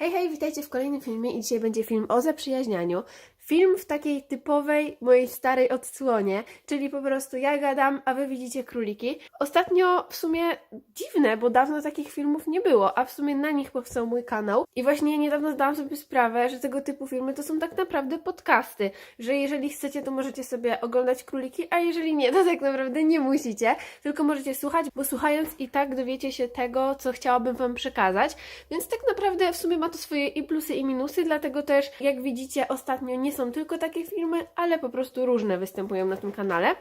Hej, hej, witajcie w kolejnym filmie i dzisiaj będzie film o zaprzyjaźnianiu. Film w takiej typowej mojej starej odsłonie, czyli po prostu ja gadam, a wy widzicie króliki. Ostatnio w sumie dziwne, bo dawno takich filmów nie było, a w sumie na nich powstał mój kanał. I właśnie niedawno zdałam sobie sprawę, że tego typu filmy to są tak naprawdę podcasty, że jeżeli chcecie, to możecie sobie oglądać króliki, a jeżeli nie, to tak naprawdę nie musicie, tylko możecie słuchać, bo słuchając i tak dowiecie się tego, co chciałabym wam przekazać. Więc tak naprawdę w sumie ma to swoje i plusy, i minusy, dlatego też, jak widzicie, ostatnio nie są tylko takie filmy, ale po prostu różne występują na tym kanale.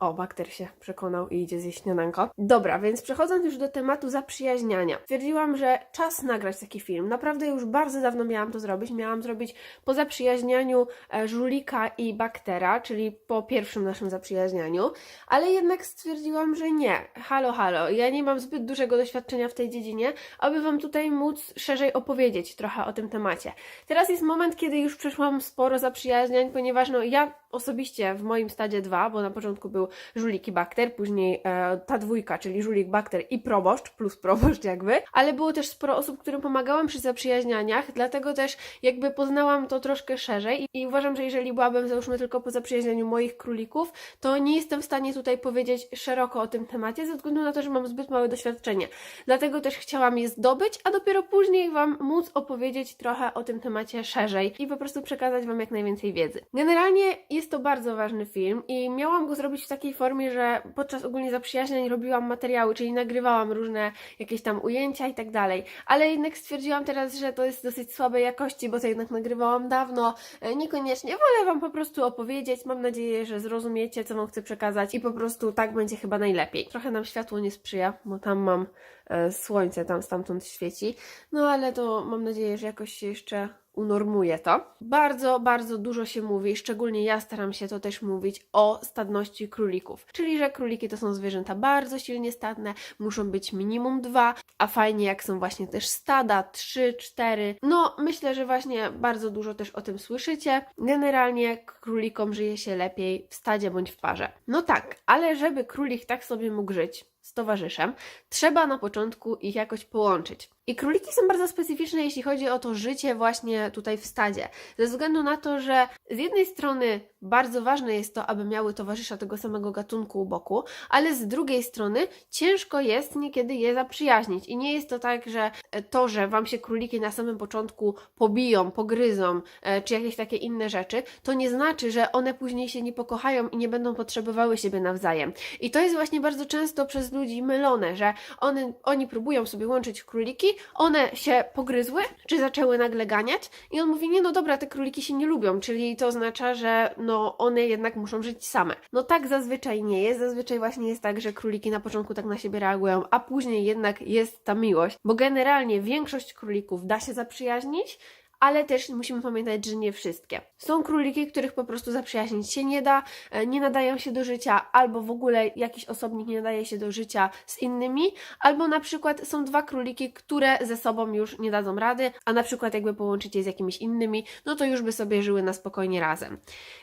O, bakter się przekonał i idzie zjeść śniadanko. Dobra, więc przechodząc już do tematu zaprzyjaźniania. Stwierdziłam, że czas nagrać taki film. Naprawdę już bardzo dawno miałam to zrobić. Miałam zrobić po zaprzyjaźnianiu e, żulika i baktera, czyli po pierwszym naszym zaprzyjaźnianiu, ale jednak stwierdziłam, że nie. Halo, halo, ja nie mam zbyt dużego doświadczenia w tej dziedzinie, aby Wam tutaj móc szerzej opowiedzieć trochę o tym temacie. Teraz jest moment, kiedy już przeszłam sporo zaprzyjaźniań, ponieważ no ja osobiście w moim stadzie 2, bo na początku był żulik i bakter, później e, ta dwójka, czyli żulik, bakter i proboszcz, plus proboszcz jakby, ale było też sporo osób, którym pomagałam przy zaprzyjaźnianiach, dlatego też jakby poznałam to troszkę szerzej i, uważam, że jeżeli byłabym załóżmy tylko po zaprzyjaźnianiu moich królików, to nie jestem w stanie tutaj powiedzieć szeroko o tym temacie, ze względu na to, że mam zbyt małe doświadczenie. Dlatego też chciałam je zdobyć, a dopiero później Wam móc opowiedzieć trochę o tym temacie szerzej i po prostu przekazać Wam jak najwięcej wiedzy. Generalnie jest to bardzo ważny film i miałam go zrobić w takiej formie, że podczas ogólnie zaprzyjaźnień robiłam materiały, czyli nagrywałam różne jakieś tam ujęcia i tak dalej, ale jednak stwierdziłam teraz, że to jest dosyć słabej jakości, bo to jednak nagrywałam dawno, e, niekoniecznie, wolę Wam po prostu opowiedzieć, mam nadzieję, że zrozumiecie, co Wam chcę przekazać i po prostu tak będzie chyba najlepiej. Trochę nam światło nie sprzyja, bo tam mam e, słońce, tam stamtąd świeci, no ale to mam nadzieję, że jakoś się jeszcze unormuje to. Bardzo, bardzo dużo się mówi, szczególnie ja staram się to też mówić o stadności królików. Czyli, że króliki to są zwierzęta bardzo silnie stadne, muszą być minimum dwa, a fajnie jak są właśnie też stada, trzy, cztery. No, myślę, że właśnie bardzo dużo też o tym słyszycie. Generalnie królikom żyje się lepiej w stadzie bądź w parze. No tak, ale żeby królik tak sobie mógł żyć, z towarzyszem, trzeba na początku ich jakoś połączyć. I króliki są bardzo specyficzne, jeśli chodzi o to życie właśnie tutaj w stadzie. Ze względu na to, że z jednej strony bardzo ważne jest to, aby miały towarzysza tego samego gatunku u boku, ale z drugiej strony ciężko jest niekiedy je zaprzyjaźnić. I nie jest to tak, że to, że Wam się króliki na samym początku pobiją, pogryzą, e, czy jakieś takie inne rzeczy, to nie znaczy, że one później się nie pokochają i nie będą potrzebowały siebie nawzajem. I to jest właśnie bardzo często przez ludzi mylone, że one, oni próbują sobie łączyć króliki, one się pogryzły, czy zaczęły nagle ganiać i on mówi, nie no dobra, te króliki się nie lubią, czyli to oznacza, że no one jednak muszą żyć same. No tak zazwyczaj nie jest, zazwyczaj właśnie jest tak, że króliki na początku tak na siebie reagują, a później jednak jest ta miłość, bo generalnie większość królików da się zaprzyjaźnić, ale też musimy pamiętać, że nie wszystkie. Są króliki, których po prostu zaprzyjaźnić się nie da, e, nie nadają się do życia, albo w ogóle jakiś osobnik nie nadaje się do życia z innymi, albo na przykład są dwa króliki, które ze sobą już nie dadzą rady, a na przykład jakby połączyć je z jakimiś innymi, no to już by sobie żyły na spokojnie razem.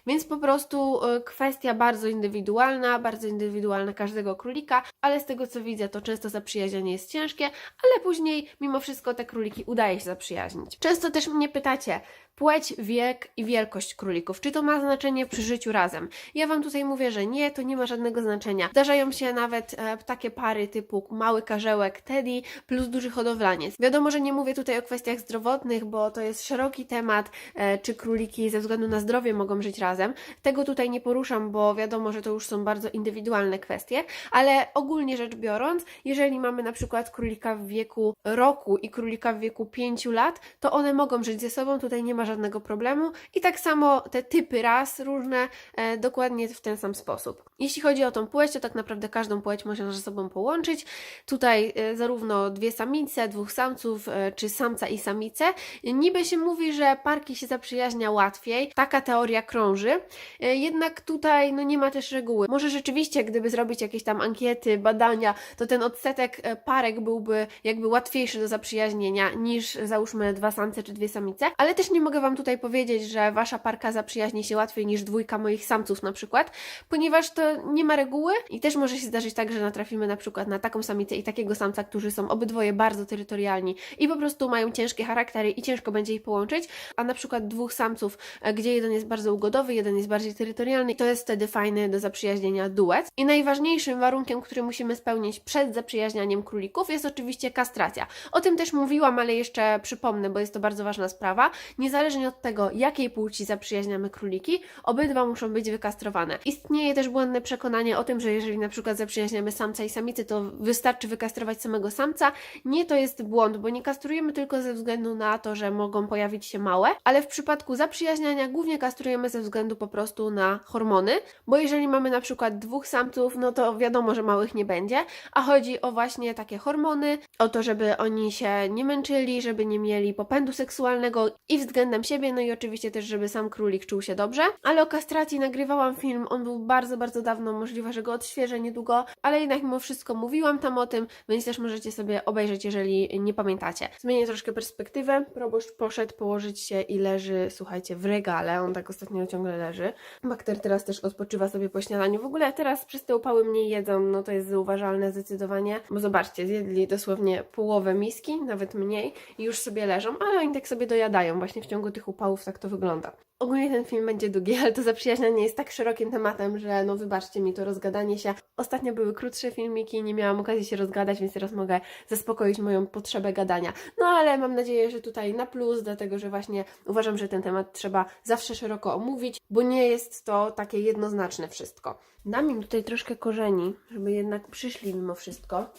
Więc po prostu e, kwestia bardzo indywidualna, bardzo indywidualna każdego królika, ale z tego co widzę, to często zaprzyjaźnienie jest ciężkie, ale później mimo wszystko te króliki udaje się zaprzyjaźnić. Często też mnie pytacie, płeć, wiek i wielkość królików, czy to ma znaczenie przy życiu razem? Ja Wam tutaj mówię, że nie, to nie ma żadnego znaczenia. Zdarzają się nawet e, takie pary typu mały karzełek Teddy plus duży hodowlaniec. Wiadomo, że nie mówię tutaj o kwestiach zdrowotnych, bo to jest szeroki temat, e, czy króliki ze względu na zdrowie mogą żyć razem. Tego tutaj nie poruszam, bo wiadomo, że to już są bardzo indywidualne kwestie, ale ogólnie rzecz biorąc, jeżeli mamy na przykład królika w wieku roku i królika w wieku 5 lat, to one mogą żyć ze sobą, tutaj nie ma żadnego problemu i tak samo te typy ras różne e, dokładnie w ten sam sposób. Jeśli chodzi o tą płeć, to tak naprawdę każdą płeć można ze sobą połączyć. Tutaj e, zarówno dwie samice, dwóch samców, e, czy samca i samice. Niby się mówi, że parki się zaprzyjaźnia łatwiej, taka teoria krąży, e, jednak tutaj no nie ma też reguły. Może rzeczywiście, gdyby zrobić jakieś tam ankiety, badania, to ten odsetek e, parek byłby jakby łatwiejszy do zaprzyjaźnienia niż załóżmy dwa samce czy dwie samice samice, ale też nie mogę Wam tutaj powiedzieć, że Wasza parka zaprzyjaźni się łatwiej niż dwójka moich samców na przykład, ponieważ to nie ma reguły i też może się zdarzyć tak, że natrafimy na przykład na taką samicę i takiego samca, którzy są obydwoje bardzo terytorialni i po prostu mają ciężkie charaktery i ciężko będzie ich połączyć, a na przykład dwóch samców, e, gdzie jeden jest bardzo ugodowy, jeden jest bardziej terytorialny, to jest wtedy fajny do zaprzyjaźnienia duet. I najważniejszym warunkiem, który musimy spełnić przed zaprzyjaźnianiem królików jest oczywiście kastracja. O tym też mówiłam, ale jeszcze przypomnę, bo jest to bardzo ważna sprawa. Niezależnie od tego, jakiej płci zaprzyjaźniamy króliki, obydwa muszą być wykastrowane. Istnieje też błędne przekonanie o tym, że jeżeli na przykład zaprzyjaźniamy samca i samicy, to wystarczy wykastrować samego samca. Nie, to jest błąd, bo nie kastrujemy tylko ze względu na to, że mogą pojawić się małe, ale w przypadku zaprzyjaźniania głównie kastrujemy ze względu po prostu na hormony, bo jeżeli mamy na przykład dwóch samców, no to wiadomo, że małych nie będzie, a chodzi o właśnie takie hormony, o to, żeby oni się nie męczyli, żeby nie mieli popędu seksualnego i względem siebie, no i oczywiście też, żeby sam królik czuł się dobrze. Ale o kastracji nagrywałam film, on był bardzo, bardzo dawno, możliwe, że go odświeżę niedługo, ale jednak mimo wszystko mówiłam tam o tym, więc też możecie sobie obejrzeć, jeżeli nie pamiętacie. Zmienię troszkę perspektywę. Proboszcz poszedł położyć się i leży, słuchajcie, w regale, on tak ostatnio ciągle leży. Bakter teraz też odpoczywa sobie po śniadaniu. W ogóle teraz przez te upały mniej jedzą, no to jest zauważalne zdecydowanie, bo zobaczcie, zjedli dosłownie połowę miski, nawet mniej i już sobie leżą, ale oni tak sobie dojadają, właśnie w ciągu tych upałów tak to wygląda. Ogólnie ten film będzie długi, ale to zaprzyjaźnianie jest tak szerokim tematem, że no wybaczcie mi to rozgadanie się. Ostatnio były krótsze filmiki, nie miałam okazji się rozgadać, więc teraz mogę zaspokoić moją potrzebę gadania. No ale mam nadzieję, że tutaj na plus, dlatego że właśnie uważam, że ten temat trzeba zawsze szeroko omówić, bo nie jest to takie jednoznaczne wszystko. Dam im tutaj troszkę korzeni, żeby jednak przyszli mimo wszystko.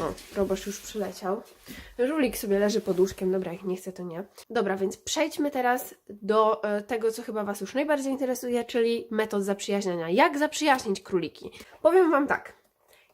O, proboszcz już przyleciał. Żulik sobie leży pod łóżkiem, dobra, jak nie chce, to nie. Dobra, więc przejdźmy teraz do e, tego, co chyba Was już najbardziej interesuje, czyli metod zaprzyjaźniania. Jak zaprzyjaźnić króliki? Powiem Wam tak.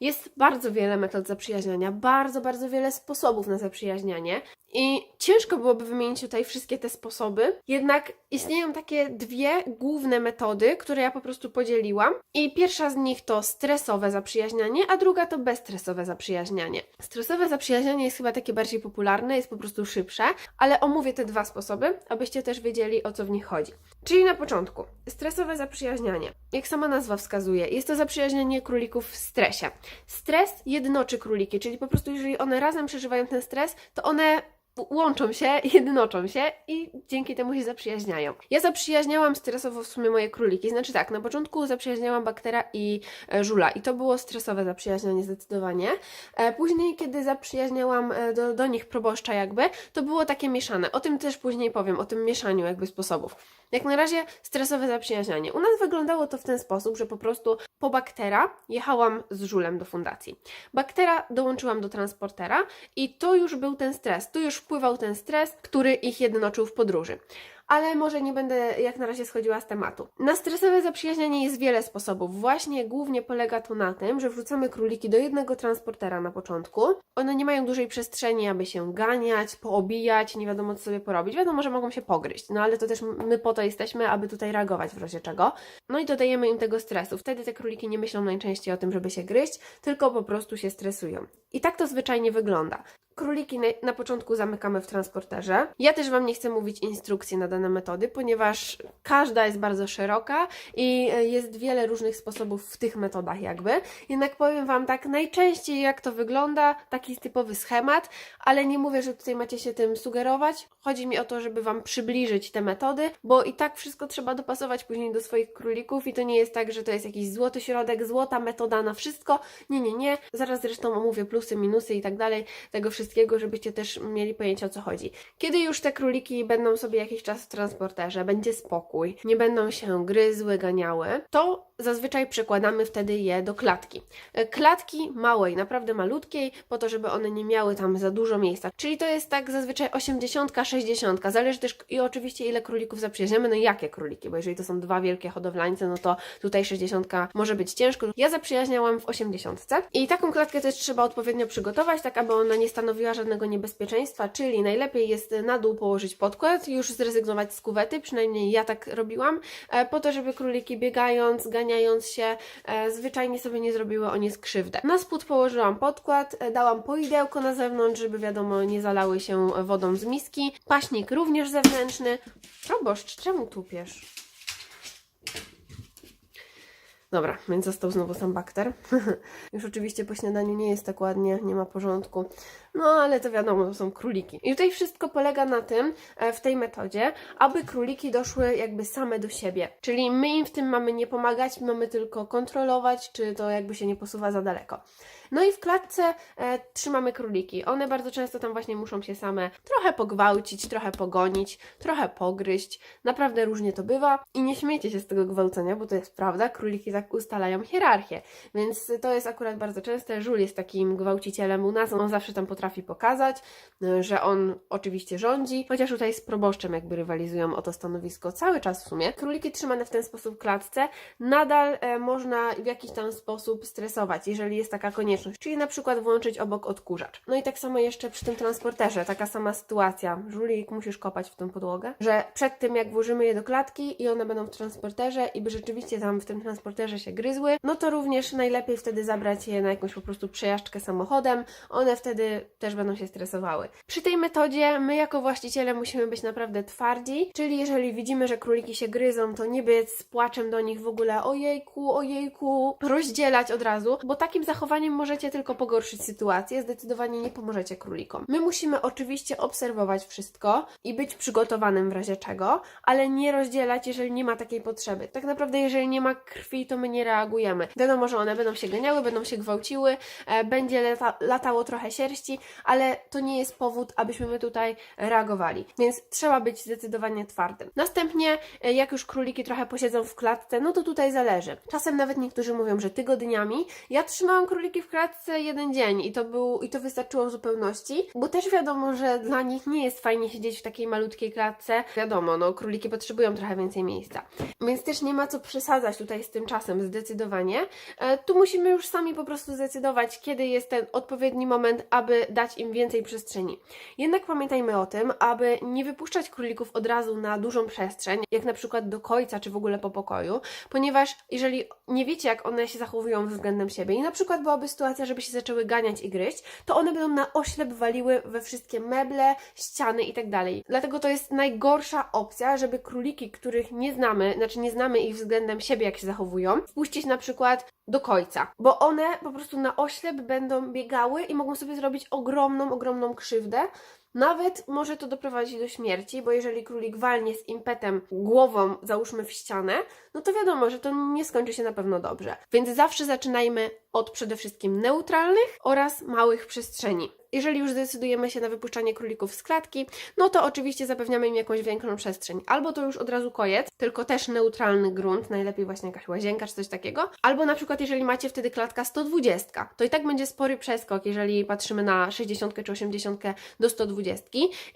Jest bardzo wiele metod zaprzyjaźniania, bardzo, bardzo wiele sposobów na zaprzyjaźnianie i ciężko byłoby wymienić tutaj wszystkie te sposoby, jednak istnieją takie dwie główne metody, które ja po prostu podzieliłam i pierwsza z nich to stresowe zaprzyjaźnianie, a druga to bezstresowe zaprzyjaźnianie. Stresowe zaprzyjaźnianie jest chyba takie bardziej popularne, jest po prostu szybsze, ale omówię te dwa sposoby, abyście też wiedzieli o co w nich chodzi. Czyli na początku, stresowe zaprzyjaźnianie. Jak sama nazwa wskazuje, jest to zaprzyjaźnianie królików w stresie. Stres jednoczy króliki, czyli po prostu jeżeli one razem przeżywają ten stres, to one łączą się, jednoczą się i dzięki temu się zaprzyjaźniają. Ja zaprzyjaźniałam stresowo w sumie moje króliki, znaczy tak, na początku zaprzyjaźniałam baktera i e, żula i to było stresowe zaprzyjaźnianie zdecydowanie. E, później, kiedy zaprzyjaźniałam e, do, do nich proboszcza jakby, to było takie mieszane. O tym też później powiem, o tym mieszaniu jakby sposobów. Jak na razie stresowe zaprzyjaźnianie. U nas wyglądało to w ten sposób, że po prostu po baktera jechałam z żulem do fundacji. Baktera dołączyłam do transportera i to już był ten stres, tu już wpływał ten stres, który ich jednoczył w podróży. Ale może nie będę jak na razie schodziła z tematu. Na stresowe zaprzyjaźnianie jest wiele sposobów. Właśnie głównie polega to na tym, że wrzucamy króliki do jednego transportera na początku. One nie mają dużej przestrzeni, aby się ganiać, poobijać, nie wiadomo co sobie porobić. Wiadomo, że mogą się pogryźć, no ale to też my po to jesteśmy, aby tutaj reagować w razie czego. No i dodajemy im tego stresu. Wtedy te króliki nie myślą najczęściej o tym, żeby się gryźć, tylko po prostu się stresują. I tak to zwyczajnie wygląda. Króliki na, na, początku zamykamy w transporterze. Ja też Wam nie chcę mówić instrukcji na dane metody, ponieważ każda jest bardzo szeroka i e, jest wiele różnych sposobów w tych metodach jakby. Jednak powiem Wam tak najczęściej jak to wygląda, taki typowy schemat, ale nie mówię, że tutaj macie się tym sugerować. Chodzi mi o to, żeby Wam przybliżyć te metody, bo i tak wszystko trzeba dopasować później do swoich królików i to nie jest tak, że to jest jakiś złoty środek, złota metoda na wszystko. Nie, nie, nie. Zaraz zresztą omówię plusy, minusy i tak dalej tego wszystkiego wszystkiego, żebyście też mieli pojęcie o co chodzi. Kiedy już te króliki będą sobie jakiś czas w transporterze, będzie spokój, nie będą się gryzły, ganiały, to zazwyczaj przekładamy wtedy je do klatki. Klatki małej, naprawdę malutkiej, po to, żeby one nie miały tam za dużo miejsca. Czyli to jest tak zazwyczaj 80, 60. Zależy też i oczywiście ile królików zaprzyjaźniamy, no i jakie króliki, bo jeżeli to są dwa wielkie hodowlańce, no to tutaj 60 może być ciężko. Ja zaprzyjaźniałam w 80 i taką klatkę też trzeba odpowiednio przygotować, tak aby ona nie stanowiła stanowiła żadnego niebezpieczeństwa, czyli najlepiej jest na dół położyć podkład, już zrezygnować z kuwety, przynajmniej ja tak robiłam, e, po to, żeby króliki biegając, ganiając się, e, zwyczajnie sobie nie zrobiły o nie skrzywdę. Na spód położyłam podkład, e, dałam poidełko na zewnątrz, żeby wiadomo nie zalały się wodą z miski, paśnik również zewnętrzny. Proboszcz, czemu tupiesz? Dobra, więc został znowu sam bakter. Już oczywiście po śniadaniu nie jest tak ładnie, nie ma porządku. No ale to wiadomo, to są króliki. I tutaj wszystko polega na tym, e, w tej metodzie, aby króliki doszły jakby same do siebie. Czyli my im w tym mamy nie pomagać, mamy tylko kontrolować, czy to jakby się nie posuwa za daleko. No i w klatce e, trzymamy króliki. One bardzo często tam właśnie muszą się same trochę pogwałcić, trochę pogonić, trochę pogryźć. Naprawdę różnie to bywa. I nie śmiejcie się z tego gwałcenia, bo to jest prawda. Króliki tak ustalają hierarchię. Więc to jest akurat bardzo częste. Żul jest takim gwałcicielem u nas. On zawsze tam potrafi pokazać, e, że on oczywiście rządzi. Chociaż tutaj z proboszczem jakby rywalizują o to stanowisko cały czas w sumie. Króliki trzymane w ten sposób w klatce nadal e, można w jakiś tam sposób stresować, jeżeli jest taka konieczność. Czyli na przykład włączyć obok odkurzacz. No i tak samo jeszcze przy tym transporterze, taka sama sytuacja. Żulik, musisz kopać w tą podłogę, że przed tym jak włożymy je do klatki i one będą w transporterze i by rzeczywiście tam w tym transporterze się gryzły, no to również najlepiej wtedy zabrać je na jakąś po prostu przejażdżkę samochodem. One wtedy też będą się stresowały. Przy tej metodzie my jako właściciele musimy być naprawdę twardzi, czyli jeżeli widzimy, że króliki się gryzą, to nie być z płaczem do nich w ogóle ojejku, ojejku, rozdzielać od razu, bo takim zachowaniem możecie tylko pogorszyć sytuację, zdecydowanie nie pomożecie królikom. My musimy oczywiście obserwować wszystko i być przygotowanym w razie czego, ale nie rozdzielać, jeżeli nie ma takiej potrzeby. Tak naprawdę, jeżeli nie ma krwi, to my nie reagujemy. Wiadomo, że one będą się ganiały, będą się gwałciły, e, będzie lata, latało trochę sierści, ale to nie jest powód, abyśmy my tutaj reagowali. Więc trzeba być zdecydowanie twardym. Następnie, e, jak już króliki trochę posiedzą w klatce, no to tutaj zależy. Czasem nawet niektórzy mówią, że tygodniami. Ja trzymałam króliki w klatce jeden dzień i to, był, i to wystarczyło w zupełności, bo też wiadomo, że dla nich nie jest fajnie siedzieć w takiej malutkiej klatce. Wiadomo, no króliki potrzebują trochę więcej miejsca. Więc też nie ma co przesadzać tutaj z tym czasem, zdecydowanie. E, tu musimy już sami po prostu zdecydować, kiedy jest ten odpowiedni moment, aby dać im więcej przestrzeni. Jednak pamiętajmy o tym, aby nie wypuszczać królików od razu na dużą przestrzeń, jak na przykład do końca, czy w ogóle po pokoju, ponieważ jeżeli nie wiecie, jak one się zachowują względem siebie i na przykład byłaby sytuacja, żeby się zaczęły ganiać i gryźć, to one będą na oślep waliły we wszystkie meble, ściany i tak. Dlatego to jest najgorsza opcja, żeby króliki, których nie znamy, znaczy nie znamy ich względem siebie, jak się zachowują, wpuścić na przykład do końca, bo one po prostu na oślep będą biegały i mogą sobie zrobić ogromną, ogromną krzywdę. Nawet może to doprowadzić do śmierci, bo jeżeli królik walnie z impetem głową, załóżmy w ścianę, no to wiadomo, że to nie skończy się na pewno dobrze. Więc zawsze zaczynajmy od przede wszystkim neutralnych oraz małych przestrzeni. Jeżeli już zdecydujemy się na wypuszczanie królików z klatki, no to oczywiście zapewniamy im jakąś większą przestrzeń. Albo to już od razu kojec, tylko też neutralny grunt, najlepiej właśnie jakaś łazienka czy coś takiego. Albo na przykład jeżeli macie wtedy klatka 120, to i tak będzie spory przeskok, jeżeli patrzymy na 60 czy 80 do 120.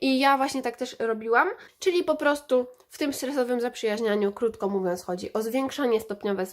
I ja właśnie tak też robiłam, czyli po prostu w tym stresowym zaprzyjaźnianiu, krótko mówiąc, chodzi o zwiększanie stopniowe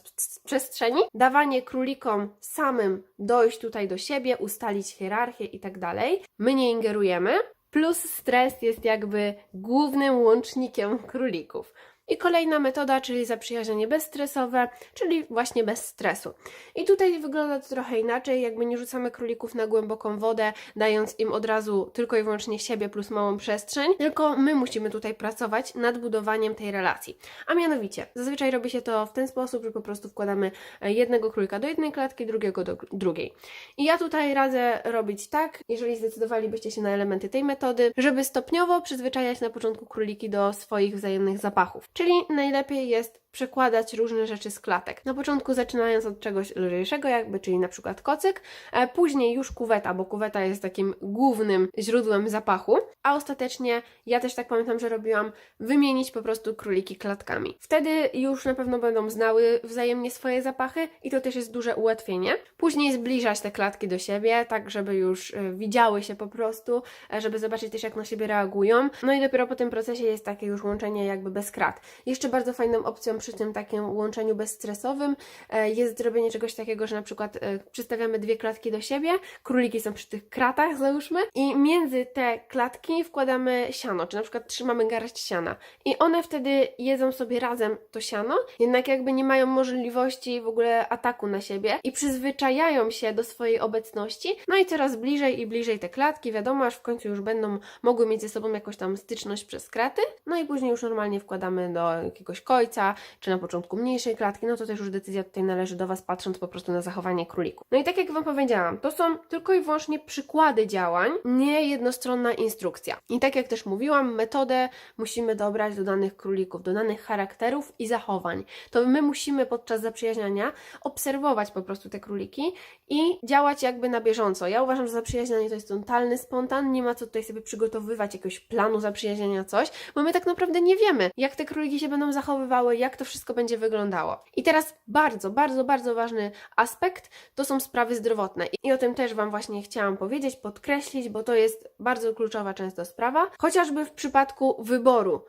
przestrzeni, dawanie królikom samym dojść tutaj do siebie, ustalić hierarchię i tak dalej. My nie ingerujemy, plus stres jest jakby głównym łącznikiem królików. I kolejna metoda, czyli zaprzyjaźnienie bezstresowe, czyli właśnie bez stresu. I tutaj wygląda to trochę inaczej, jakby nie rzucamy królików na głęboką wodę, dając im od razu tylko i wyłącznie siebie plus małą przestrzeń, tylko my musimy tutaj pracować nad budowaniem tej relacji. A mianowicie, zazwyczaj robi się to w ten sposób, że po prostu wkładamy e, jednego królika do jednej klatki, drugiego do drugiej. I ja tutaj radzę robić tak, jeżeli zdecydowalibyście się na elementy tej metody, żeby stopniowo przyzwyczajać na początku króliki do swoich wzajemnych zapachów. Czyli najlepiej jest przekładać różne rzeczy z klatek. Na początku zaczynając od czegoś lżejszego, jakby, czyli na przykład kocyk, e, później już kuweta, bo kuweta jest takim głównym źródłem zapachu, a ostatecznie, ja też tak pamiętam, że robiłam, wymienić po prostu króliki klatkami. Wtedy już na pewno będą znały wzajemnie swoje zapachy i to też jest duże ułatwienie. Później zbliżać te klatki do siebie, tak żeby już e, widziały się po prostu, e, żeby zobaczyć też jak na siebie reagują. No i dopiero po tym procesie jest takie już łączenie jakby bez krat. Jeszcze bardzo fajną opcją przy tym takim łączeniu bezstresowym e, jest zrobienie czegoś takiego, że na przykład e, przystawiamy dwie klatki do siebie, króliki są przy tych kratach, załóżmy, i między te klatki wkładamy siano, czy na przykład trzymamy garść siana. I one wtedy jedzą sobie razem to siano, jednak jakby nie mają możliwości w ogóle ataku na siebie i przyzwyczajają się do swojej obecności, no i coraz bliżej i bliżej te klatki, wiadomo, aż w końcu już będą mogły mieć ze sobą jakąś tam styczność przez kraty, no i później już normalnie wkładamy do jakiegoś kojca, czy na początku mniejszej klatki, no to też już decyzja tutaj należy do Was, patrząc po prostu na zachowanie królików. No i tak jak Wam powiedziałam, to są tylko i wyłącznie przykłady działań, nie jednostronna instrukcja. I tak jak też mówiłam, metodę musimy dobrać do danych królików, do danych charakterów i zachowań. To my musimy podczas zaprzyjaźniania obserwować po prostu te króliki i działać jakby na bieżąco. Ja uważam, że zaprzyjaźnianie to jest totalny spontan, nie ma co tutaj sobie przygotowywać jakiegoś planu zaprzyjaźniania, coś, bo my tak naprawdę nie wiemy, jak te króliki się będą zachowywały, jak to wszystko będzie wyglądało. I teraz bardzo, bardzo, bardzo ważny aspekt to są sprawy zdrowotne. I o tym też Wam właśnie chciałam powiedzieć, podkreślić, bo to jest bardzo kluczowa często sprawa, chociażby w przypadku wyboru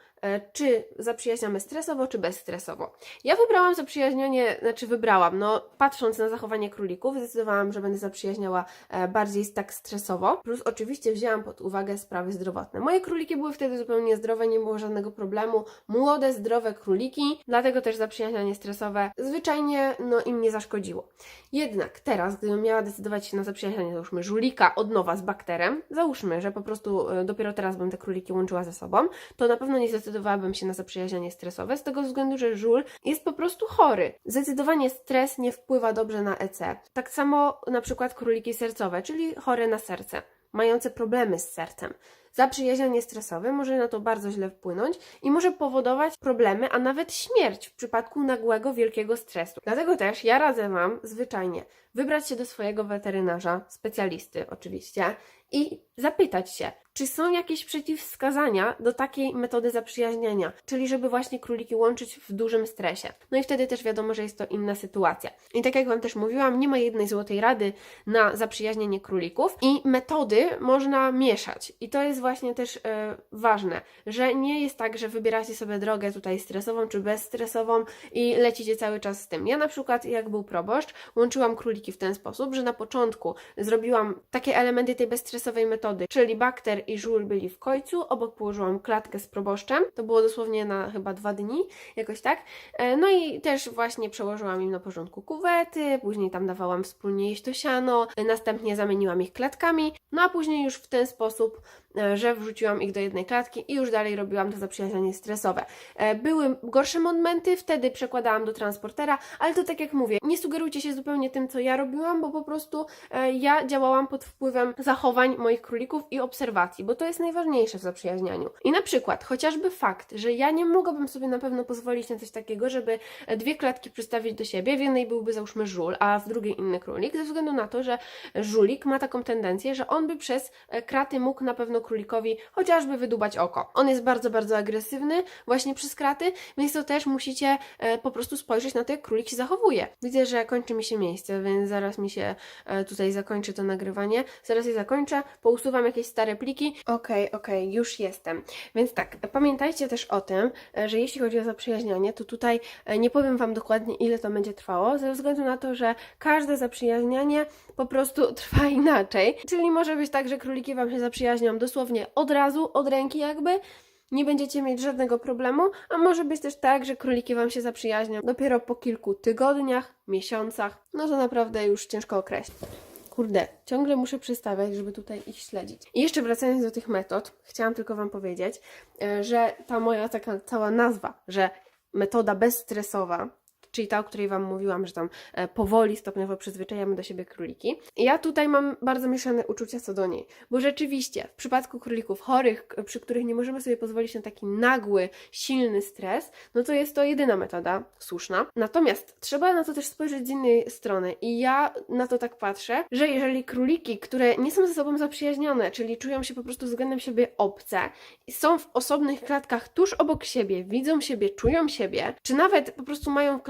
czy zaprzyjaźniamy stresowo, czy bezstresowo. Ja wybrałam zaprzyjaźnianie, znaczy wybrałam, no patrząc na zachowanie królików, zdecydowałam, że będę zaprzyjaźniała e, bardziej tak stresowo, plus oczywiście wzięłam pod uwagę sprawy zdrowotne. Moje króliki były wtedy zupełnie zdrowe, nie było żadnego problemu, młode, zdrowe króliki, dlatego też zaprzyjaźnianie stresowe zwyczajnie no, im nie zaszkodziło. Jednak teraz, gdybym miała decydować się na zaprzyjaźnianie, załóżmy, żulika od nowa z bakterem, załóżmy, że po prostu e, dopiero teraz bym te króliki łączyła ze sobą, to na pewno nie zdecydowałabym się na zaprzyjaźnianie stresowe, z tego względu, że żul jest po prostu chory. Zdecydowanie stres nie wpływa dobrze na EC. Tak samo na przykład króliki sercowe, czyli chore na serce, mające problemy z sercem. Zaprzyjaźnianie stresowe może na to bardzo źle wpłynąć i może powodować problemy, a nawet śmierć w przypadku nagłego, wielkiego stresu. Dlatego też ja radzę Wam zwyczajnie wybrać się do swojego weterynarza, specjalisty oczywiście, i zapytać się, czy są jakieś przeciwwskazania do takiej metody zaprzyjaźniania, czyli żeby właśnie króliki łączyć w dużym stresie. No i wtedy też wiadomo, że jest to inna sytuacja. I tak jak Wam też mówiłam, nie ma jednej złotej rady na zaprzyjaźnienie królików i metody można mieszać. I to jest właśnie też e, ważne, że nie jest tak, że wybieracie sobie drogę tutaj stresową czy bezstresową i lecicie cały czas z tym. Ja na przykład, jak był proboszcz, łączyłam króliki w ten sposób, że na początku zrobiłam takie elementy tej bezstresowej metody, czyli bakter i żul byli w końcu, obok położyłam klatkę z proboszczem, to było dosłownie na chyba dwa dni, jakoś tak. E, No i też właśnie przełożyłam im na porządku kuwety, później tam dawałam wspólnie jeść to siano, e, następnie zamieniłam ich klatkami, no a później już w ten sposób że wrzuciłam ich do jednej klatki i już dalej robiłam to zaprzyjaźnianie stresowe. E, Były gorsze momenty, wtedy przekładałam do transportera, ale to tak jak mówię, nie sugerujcie się zupełnie tym, co ja robiłam, bo po prostu e, ja działałam pod wpływem zachowań moich królików i obserwacji, bo to jest najważniejsze w zaprzyjaźnianiu. I na przykład chociażby fakt, że ja nie mogłabym sobie na pewno pozwolić na coś takiego, żeby e, dwie klatki przystawić do siebie, w jednej byłby załóżmy żul, a w drugiej inny królik, ze względu na to, że żulik ma taką tendencję, że on by przez e, kraty mógł na pewno królikowi chociażby wydubać oko. On jest bardzo, bardzo agresywny właśnie przez kraty, więc to też musicie e, po prostu spojrzeć na to, jak królik się zachowuje. Widzę, że kończy mi się miejsce, więc zaraz mi się e, tutaj zakończy to nagrywanie. Zaraz je zakończę, pousuwam jakieś stare pliki. Okej, okej, już jestem. Więc tak, pamiętajcie też o tym, e, że jeśli chodzi o zaprzyjaźnianie, to tutaj nie powiem Wam dokładnie, ile to będzie trwało, ze względu na to, że każde zaprzyjaźnianie po prostu trwa inaczej. Czyli może być tak, że króliki Wam się zaprzyjaźnią dosłownie od razu, od ręki jakby, nie będziecie mieć żadnego problemu, a może być też tak, że króliki Wam się zaprzyjaźnią dopiero po kilku tygodniach, miesiącach. No to naprawdę już ciężko określić. Kurde, ciągle muszę przystawiać, żeby tutaj ich śledzić. I jeszcze wracając do tych metod, chciałam tylko Wam powiedzieć, e, że ta moja taka cała nazwa, że metoda bezstresowa, czyli ta, o której Wam mówiłam, że tam e, powoli, stopniowo przyzwyczajamy do siebie króliki. Ja tutaj mam bardzo mieszane uczucia co do niej, bo rzeczywiście w przypadku królików chorych, przy których nie możemy sobie pozwolić na taki nagły, silny stres, no to jest to jedyna metoda słuszna. Natomiast trzeba na to też spojrzeć z innej strony i ja na to tak patrzę, że jeżeli króliki, które nie są ze sobą zaprzyjaźnione, czyli czują się po prostu względem siebie obce, są w osobnych klatkach tuż obok siebie, widzą siebie, czują siebie, czy nawet po prostu mają w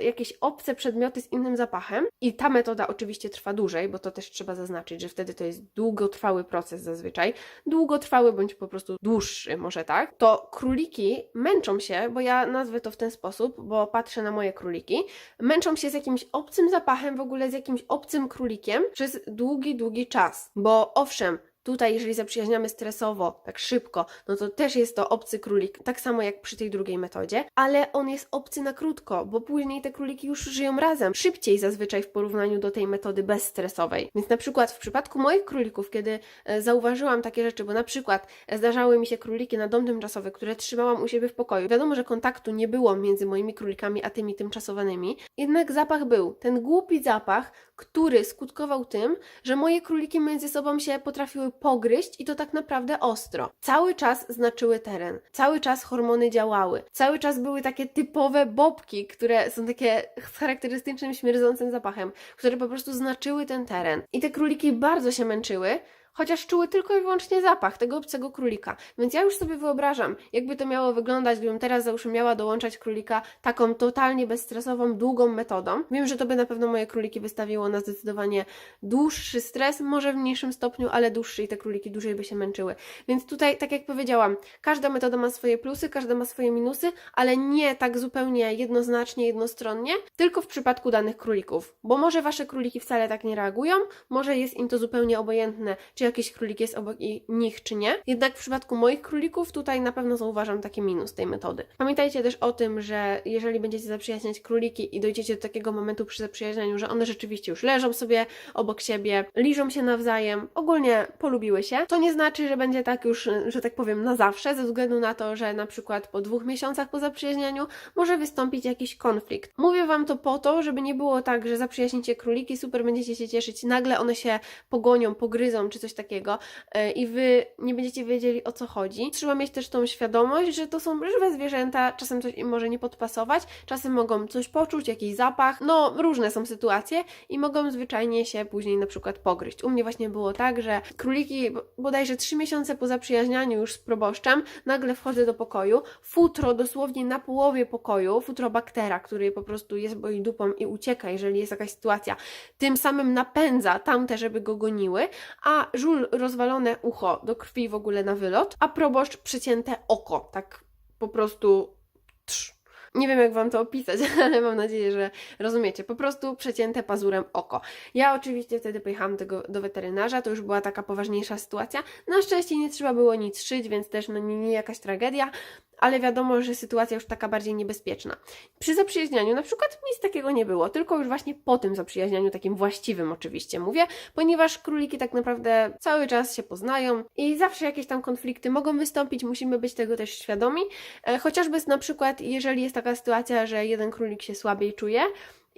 jakieś obce przedmioty z innym zapachem. I ta metoda oczywiście trwa dłużej, bo to też trzeba zaznaczyć, że wtedy to jest długotrwały proces zazwyczaj, długotrwały bądź po prostu dłuższy, może tak, to króliki męczą się, bo ja nazwę to w ten sposób, bo patrzę na moje króliki, męczą się z jakimś obcym zapachem, w ogóle z jakimś obcym królikiem przez długi, długi czas. Bo owszem, Tutaj, jeżeli zaprzyjaźniamy stresowo, tak szybko, no to też jest to obcy królik, tak samo jak przy tej drugiej metodzie, ale on jest obcy na krótko, bo później te króliki już żyją razem, szybciej zazwyczaj w porównaniu do tej metody bezstresowej. Więc na przykład w przypadku moich królików, kiedy e, zauważyłam takie rzeczy, bo na przykład e, zdarzały mi się króliki na dom tymczasowy, które trzymałam u siebie w pokoju. Wiadomo, że kontaktu nie było między moimi królikami a tymi tymczasowanymi, jednak zapach był. Ten głupi zapach, który skutkował tym, że moje króliki między sobą się potrafiły pogryźć i to tak naprawdę ostro. Cały czas znaczyły teren, cały czas hormony działały, cały czas były takie typowe bobki, które są takie z charakterystycznym śmierdzącym zapachem, które po prostu znaczyły ten teren. I te króliki bardzo się męczyły, chociaż czuły tylko i wyłącznie zapach tego obcego królika. Więc ja już sobie wyobrażam, jakby to miało wyglądać, gdybym teraz załóżmy miała dołączać królika taką totalnie bezstresową, długą metodą. Wiem, że to by na pewno moje króliki wystawiło na zdecydowanie dłuższy stres, może w mniejszym stopniu, ale dłuższy i te króliki dłużej by się męczyły. Więc tutaj, tak jak powiedziałam, każda metoda ma swoje plusy, każda ma swoje minusy, ale nie tak zupełnie jednoznacznie, jednostronnie, tylko w przypadku danych królików. Bo może wasze króliki wcale tak nie reagują, może jest im to zupełnie obojętne, czy jakiś królik jest obok nich, czy nie. Jednak w przypadku moich królików tutaj na pewno zauważam taki minus tej metody. Pamiętajcie też o tym, że jeżeli będziecie zaprzyjaźniać króliki i dojdziecie do takiego momentu przy zaprzyjaźnianiu, że one rzeczywiście już leżą sobie obok siebie, liżą się nawzajem, ogólnie polubiły się, to nie znaczy, że będzie tak już, że tak powiem, na zawsze, ze względu na to, że na przykład po dwóch miesiącach po zaprzyjaźnianiu może wystąpić jakiś konflikt. Mówię Wam to po to, żeby nie było tak, że zaprzyjaźnicie króliki, super będziecie się cieszyć, nagle one się pogonią, pogryzą czy coś takiego e, i Wy nie będziecie wiedzieli o co chodzi. Trzeba mieć też tą świadomość, że to są żywe zwierzęta, czasem coś im może nie podpasować, czasem mogą coś poczuć, jakiś zapach, no różne są sytuacje i mogą zwyczajnie się później na przykład pogryźć. U mnie właśnie było tak, że króliki bo- bodajże trzy miesiące po zaprzyjaźnianiu już z proboszczem, nagle wchodzę do pokoju, futro dosłownie na połowie pokoju, futro baktera, który po prostu jest boi dupą i ucieka, jeżeli jest jakaś sytuacja, tym samym napędza tamte, żeby go goniły, a żul rozwalone ucho do krwi w ogóle na wylot, a proboszcz przycięte oko, tak po prostu trz. Nie wiem, jak Wam to opisać, ale mam nadzieję, że rozumiecie. Po prostu przecięte pazurem oko. Ja oczywiście wtedy pojechałam tego, do weterynarza, to już była taka poważniejsza sytuacja. Na szczęście nie trzeba było nic szyć, więc też no, nie, nie jakaś tragedia, ale wiadomo, że sytuacja już taka bardziej niebezpieczna. Przy zaprzyjaźnianiu na przykład nic takiego nie było, tylko już właśnie po tym zaprzyjaźnianiu, takim właściwym oczywiście mówię, ponieważ króliki tak naprawdę cały czas się poznają i zawsze jakieś tam konflikty mogą wystąpić, musimy być tego też świadomi. E, chociażby na przykład, jeżeli jest taka sytuacja, że jeden królik się słabiej czuje,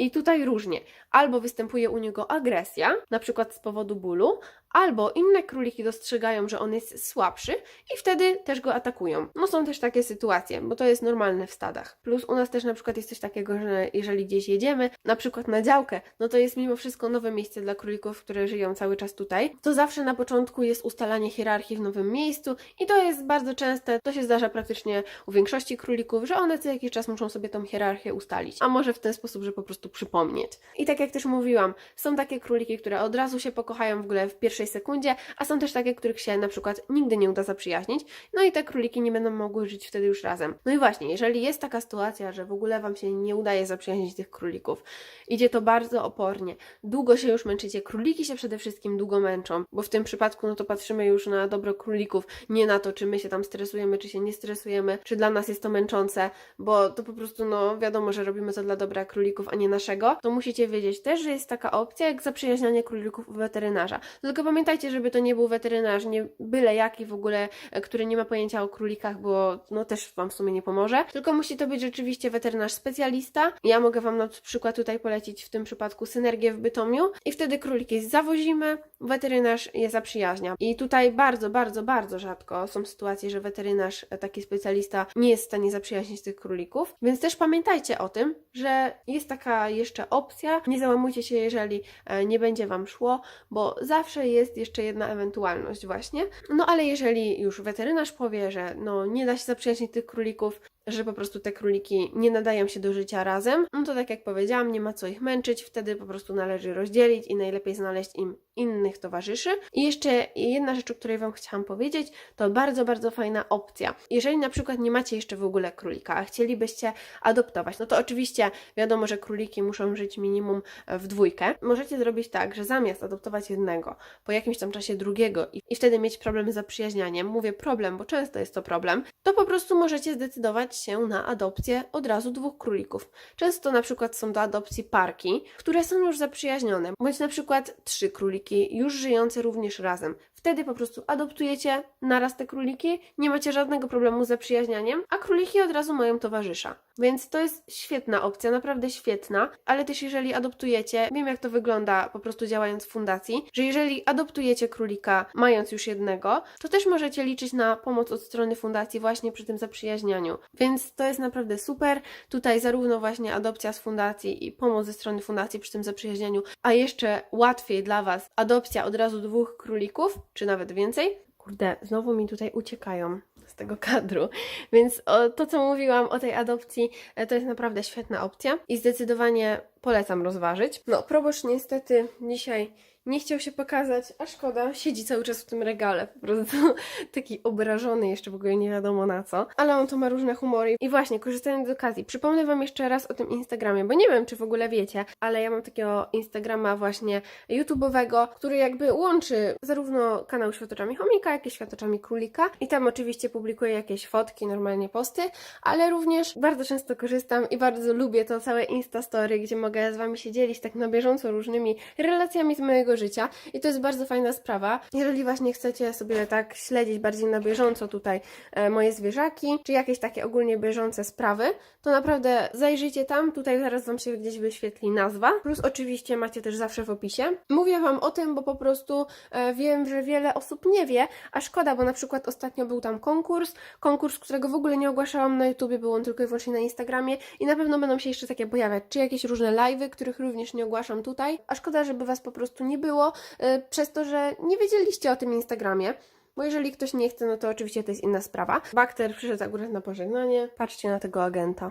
i tutaj różnie. Albo występuje u niego agresja, na przykład z powodu bólu, albo inne króliki dostrzegają, że on jest słabszy i wtedy też go atakują. No są też takie sytuacje, bo to jest normalne w stadach. Plus u nas też na przykład jest coś takiego, że jeżeli gdzieś jedziemy, na przykład na działkę, no to jest mimo wszystko nowe miejsce dla królików, które żyją cały czas tutaj, to zawsze na początku jest ustalanie hierarchii w nowym miejscu i to jest bardzo częste, to się zdarza praktycznie u większości królików, że one co jakiś czas muszą sobie tą hierarchię ustalić, a może w ten sposób, że po prostu przypomnieć. I tak jak też mówiłam, są takie króliki, które od razu się pokochają w ogóle w pierwszej sekundzie, a są też takie, których się na przykład nigdy nie uda zaprzyjaźnić, no i te króliki nie będą mogły żyć wtedy już razem. No i właśnie, jeżeli jest taka sytuacja, że w ogóle Wam się nie udaje zaprzyjaźnić tych królików, idzie to bardzo opornie, długo się już męczycie, króliki się przede wszystkim długo męczą, bo w tym przypadku no to patrzymy już na dobro królików, nie na to, czy my się tam stresujemy, czy się nie stresujemy, czy dla nas jest to męczące, bo to po prostu no wiadomo, że robimy to dla dobra królików, a nie naszego, to musicie wiedzieć też, że jest taka opcja jak zaprzyjaźnianie królików u weterynarza. Tylko pamiętajcie, żeby to nie był weterynarz, nie byle jaki w ogóle, e, który nie ma pojęcia o królikach, bo no też Wam w sumie nie pomoże, tylko musi to być rzeczywiście weterynarz specjalista. Ja mogę Wam na przykład tutaj polecić w tym przypadku synergię w Bytomiu i wtedy króliki zawozimy, weterynarz je zaprzyjaźnia. I tutaj bardzo, bardzo, bardzo rzadko są sytuacje, że weterynarz, e, taki specjalista nie jest w stanie zaprzyjaźnić tych królików, więc też pamiętajcie o tym, że jest taka jeszcze opcja. Nie załamujcie się, jeżeli e, nie będzie Wam szło, bo zawsze jest jeszcze jedna ewentualność właśnie. No ale jeżeli już weterynarz powie, że no nie da się zaprzyjaźnić tych królików, że po prostu te króliki nie nadają się do życia razem, no to tak jak powiedziałam, nie ma co ich męczyć, wtedy po prostu należy rozdzielić i najlepiej znaleźć im innych towarzyszy. I jeszcze jedna rzecz, o której Wam chciałam powiedzieć, to bardzo, bardzo fajna opcja. Jeżeli na przykład nie macie jeszcze w ogóle królika, a chcielibyście adoptować, no to oczywiście wiadomo, że króliki muszą żyć minimum w dwójkę. Możecie zrobić tak, że zamiast adoptować jednego, po jakimś tam czasie drugiego i, i wtedy mieć problem z zaprzyjaźnianiem, mówię problem, bo często jest to problem, to po prostu możecie zdecydować się na adopcję od razu dwóch królików. Często na przykład są do adopcji parki, które są już zaprzyjaźnione, bądź na przykład trzy króliki już żyjące również razem. Wtedy po prostu adoptujecie naraz te króliki, nie macie żadnego problemu z zaprzyjaźnianiem, a króliki od razu mają towarzysza. Więc to jest świetna opcja, naprawdę świetna, ale też jeżeli adoptujecie, wiem jak to wygląda po prostu działając w fundacji, że jeżeli adoptujecie królika mając już jednego, to też możecie liczyć na pomoc od strony fundacji właśnie przy tym zaprzyjaźnianiu. Więc to jest naprawdę super. Tutaj zarówno właśnie adopcja z fundacji i pomoc ze strony fundacji przy tym zaprzyjaźnianiu, a jeszcze łatwiej dla Was adopcja od razu dwóch królików, czy nawet więcej. Kurde, znowu mi tutaj uciekają z tego kadru. Więc o, to, co mówiłam o tej adopcji, e, to jest naprawdę świetna opcja i zdecydowanie polecam rozważyć. No, proboszcz niestety dzisiaj nie chciał się pokazać, a szkoda, siedzi cały czas w tym regale, po prostu taki obrażony jeszcze w ogóle nie wiadomo na co, ale on to ma różne humory. I właśnie, korzystając z okazji, przypomnę Wam jeszcze raz o tym Instagramie, bo nie wiem, czy w ogóle wiecie, ale ja mam takiego Instagrama właśnie YouTube'owego, który jakby łączy zarówno kanał Światoczami Chomika, jak i Światoczami Królika i tam oczywiście publikuję jakieś fotki, normalnie posty, ale również bardzo często korzystam i bardzo lubię to całe Instastory, gdzie mogę z Wami się dzielić tak na bieżąco różnymi relacjami z mojego życia i to jest bardzo fajna sprawa. Jeżeli właśnie chcecie sobie tak śledzić bardziej na bieżąco tutaj e, moje zwierzaki, czy jakieś takie ogólnie bieżące sprawy, to naprawdę zajrzyjcie tam, tutaj zaraz Wam się gdzieś wyświetli nazwa, plus oczywiście macie też zawsze w opisie. Mówię Wam o tym, bo po prostu e, wiem, że wiele osób nie wie, a szkoda, bo na przykład ostatnio był tam konkurs, konkurs, którego w ogóle nie ogłaszałam na YouTubie, był on tylko i wyłącznie na Instagramie i na pewno będą się jeszcze takie pojawiać, czy jakieś różne live'y, których również nie ogłaszam tutaj, a szkoda, żeby Was po prostu nie było, y, przez to, że nie wiedzieliście o tym Instagramie. Bo jeżeli ktoś nie chce, no to oczywiście to jest inna sprawa. Bakter przyszedł akurat na pożegnanie. Patrzcie na tego agenta.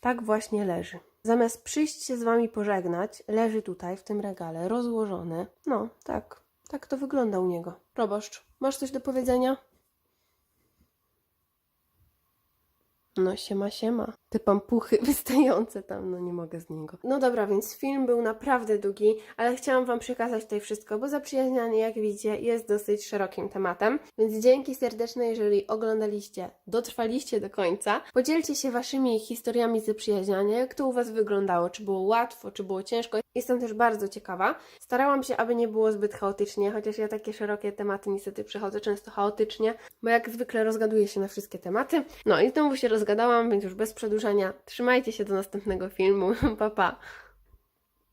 Tak właśnie leży. Zamiast przyjść się z wami pożegnać, leży tutaj w tym regale, rozłożony. No, tak. Tak to wygląda u niego. Proboszcz, masz coś do powiedzenia? No siema, siema. Te pampuchy wystające tam, no nie mogę z niego. No dobra, więc film był naprawdę długi, ale chciałam Wam przekazać tutaj wszystko, bo zaprzyjaźnianie, jak widzicie, jest dosyć szerokim tematem. Więc dzięki serdeczne, jeżeli oglądaliście, dotrwaliście do końca. Podzielcie się Waszymi historiami zaprzyjaźniania, jak to u Was wyglądało, czy było łatwo, czy było ciężko. Jestem też bardzo ciekawa. Starałam się, aby nie było zbyt chaotycznie, chociaż ja takie szerokie tematy niestety przechodzę często chaotycznie, bo jak zwykle rozgaduję się na wszystkie tematy. No i znowu się rozgadałam, więc już bez przedłużania. Trzymajcie się do następnego filmu. pa pa!